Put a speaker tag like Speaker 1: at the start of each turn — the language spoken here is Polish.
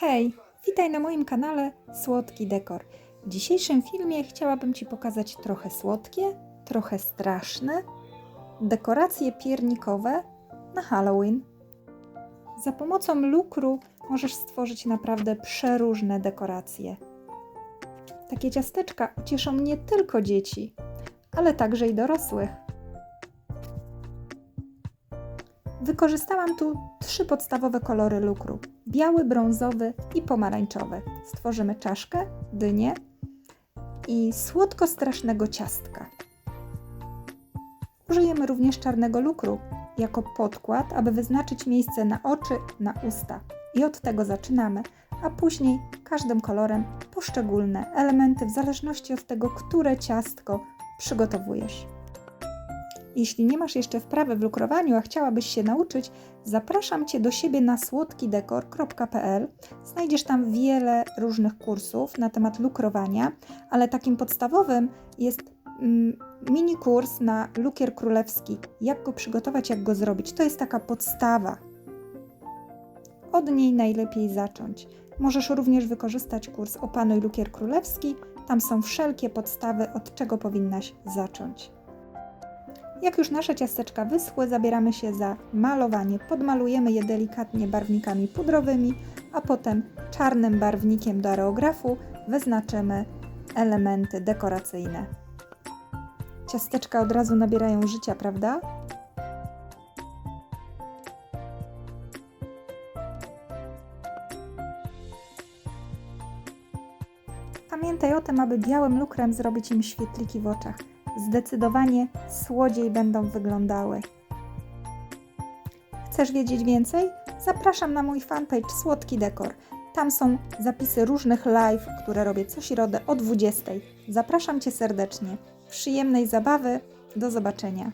Speaker 1: Hej, witaj na moim kanale Słodki Dekor. W dzisiejszym filmie chciałabym Ci pokazać trochę słodkie, trochę straszne dekoracje piernikowe na Halloween. Za pomocą lukru możesz stworzyć naprawdę przeróżne dekoracje. Takie ciasteczka cieszą nie tylko dzieci, ale także i dorosłych. Wykorzystałam tu trzy podstawowe kolory lukru: biały, brązowy i pomarańczowy. Stworzymy czaszkę, dynię i słodko-strasznego ciastka. Użyjemy również czarnego lukru jako podkład, aby wyznaczyć miejsce na oczy, na usta. I od tego zaczynamy, a później każdym kolorem poszczególne elementy w zależności od tego, które ciastko przygotowujesz. Jeśli nie masz jeszcze wprawy w lukrowaniu, a chciałabyś się nauczyć, zapraszam Cię do siebie na słodkidekor.pl. Znajdziesz tam wiele różnych kursów na temat lukrowania, ale takim podstawowym jest mm, mini kurs na lukier królewski. Jak go przygotować, jak go zrobić. To jest taka podstawa. Od niej najlepiej zacząć. Możesz również wykorzystać kurs Opanuj lukier królewski. Tam są wszelkie podstawy, od czego powinnaś zacząć. Jak już nasze ciasteczka wyschły, zabieramy się za malowanie. Podmalujemy je delikatnie barwnikami pudrowymi, a potem czarnym barwnikiem do aerografu wyznaczymy elementy dekoracyjne. Ciasteczka od razu nabierają życia, prawda? Pamiętaj o tym, aby białym lukrem zrobić im świetliki w oczach zdecydowanie słodziej będą wyglądały. Chcesz wiedzieć więcej? Zapraszam na mój fanpage Słodki Dekor. Tam są zapisy różnych live, które robię co środę o 20. Zapraszam Cię serdecznie. Przyjemnej zabawy. Do zobaczenia.